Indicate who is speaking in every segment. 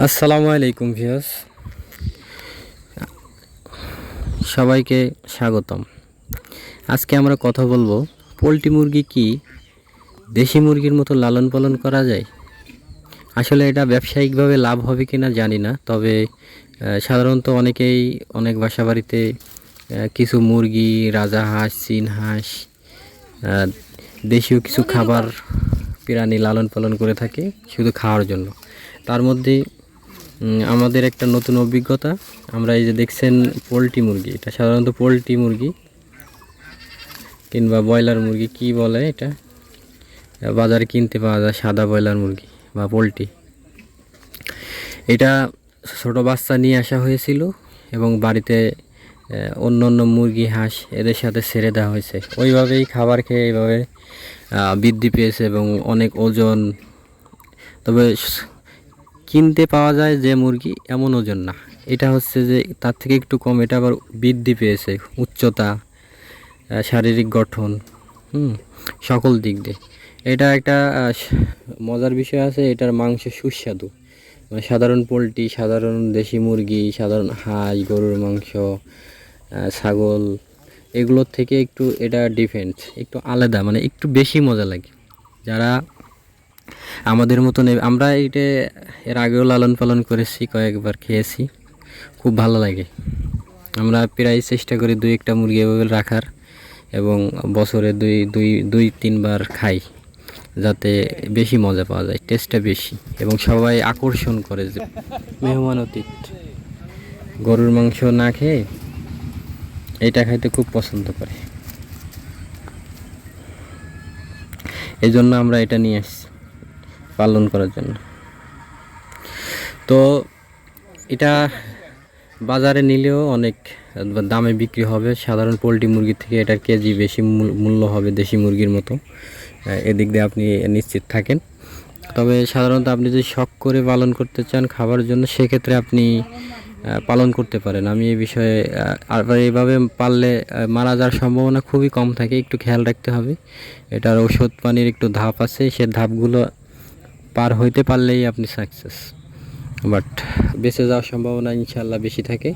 Speaker 1: আসসালামু আলাইকুম ভিউস সবাইকে স্বাগতম। আজকে আমরা কথা বলব পোলট্রি মুরগি কি দেশি মুরগির মতো লালন পালন করা যায়? আসলে এটা ব্যবসায়িকভাবে লাভ হবে কি না জানি না তবে সাধারণত অনেকেই অনেক বাসা বাড়িতে কিছু মুরগি রাজা হাঁস চীন হাঁস দেশীয় কিছু খাবার প্রাণী লালন পালন করে থাকে শুধু খাওয়ার জন্য। তার মধ্যে আমাদের একটা নতুন অভিজ্ঞতা। আমরা এই যে দেখছেন পোলট্রি মুরগি, এটা সাধারণত পোলট্রি মুরগি কিংবা ব্রয়লার মুরগি, কি বলে এটা? বাজারে কিনতে পাওয়া যায় সাদা ব্রয়লার মুরগি বা পোলট্রি। এটা ছোট বাচ্চা নিয়ে আসা হয়েছিল এবং বাড়িতে অন্য অন্য মুরগি, হাঁস এদের সাথে ছেড়ে দেওয়া হয়েছে। ওইভাবেই খাবার খেয়ে এইভাবে বৃদ্ধি পেয়েছে এবং অনেক ওজন, তবে কিনতে পাওয়া যায় যে মুরগি, এমন ওজন না। এটা হচ্ছে যে তার থেকে একটু কম, এটা আবার বৃদ্ধি পেয়েছে, উচ্চতা শারীরিক গঠন, হুম, সকল দিক দিয়ে। এটা একটা মজার বিষয় আছে, এটার মাংস সুস্বাদু। মানে সাধারণ পোলট্রি, সাধারণ দেশি মুরগি, সাধারণ হাঁস, গরুর মাংস ছাগল, এগুলোর থেকে একটু এটা ডিফেন্স একটু আলাদা মানে একটু বেশি মজা লাগে। যারা আমাদের মতন আমরা এটা এর আগেও লালন পালন করেছি, কয়েকবার খেয়েছি। খুব ভালো লাগে। আমরা প্রায় চেষ্টা করি দুই একটা মুরগি এভাবে রাখার এবং বছরে দুই দুই দুই, তিনবার খাই, যাতে বেশি মজা পাওয়া যায় টেস্টটা বেশি এবং সবাই আকর্ষণ করে যে মেহমান অতীত। গরুর মাংস না খেয়ে এটা খাইতে খুব পছন্দ করে। এই জন্য আমরা এটা নিয়ে আসছি। পালন করার জন্য। তো এটা বাজারে নিলেও অনেক দামে বিক্রি হবে। সাধারণ পোলট্রি মুরগির থেকে এটার কেজি বেশি মূল- মূল্য হবে দেশি মুরগির মতো। এদিক দিয়ে আপনি নিশ্চিত থাকেন। তবে সাধারণত আপনি যদি শখ করে পালন করতে চান খাবার জন্য সেক্ষেত্রে আপনি পালন করতে পারেন। আমি এই বিষয়ে আর এইভাবে আহ, মারা যাওয়ার সম্ভাবনা খুবই কম থাকে। একটু খেয়াল রাখতে হবে। এটার ওষুধ পানির একটু ধাপ আছে। সে ধাপগুলো পার হইতে পারলেই আপনি সাকসেস বাট বেঁচে যাওয়ার সম্ভাবনা ইনশাল্লাহ বেশি থাকে।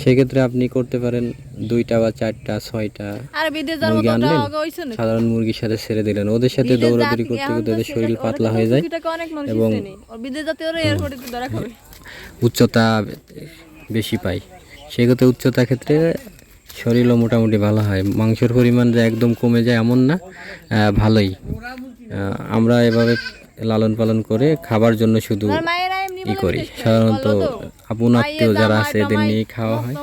Speaker 1: সেক্ষেত্রে আপনি করতে পারেন দুইটা বা চারটা ছয়টা মুরগি আনলেন। সাধারণ মুরগির সাথে ছেড়ে দিলেন। ওদের সাথে দৌড়াদৌড়ি করতে করতে ওদের শরীর পাতলা হয়ে যায়। এবং উচ্চতা বেশি পাই সেক্ষেত্রে উচ্চতা ক্ষেত্রে শরীরও মোটামুটি ভালো হয়। মাংসের পরিমাণ যে একদম কমে যায় এমন না ভালোই। আমরা এভাবে লালন পালন করে খাবার জন্য শুধু ই করি। সাধারণত আপন আত্মীয় যারা আছে এদের নিয়েই খাওয়া হয়।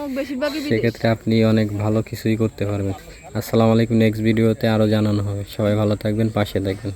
Speaker 1: সেক্ষেত্রে আপনি অনেক ভালো কিছুই করতে পারবেন। আসসালামু আলাইকুম নেক্সট ভিডিওতে আরও জানানো হবে। সবাই ভালো থাকবেন পাশে থাকবেন।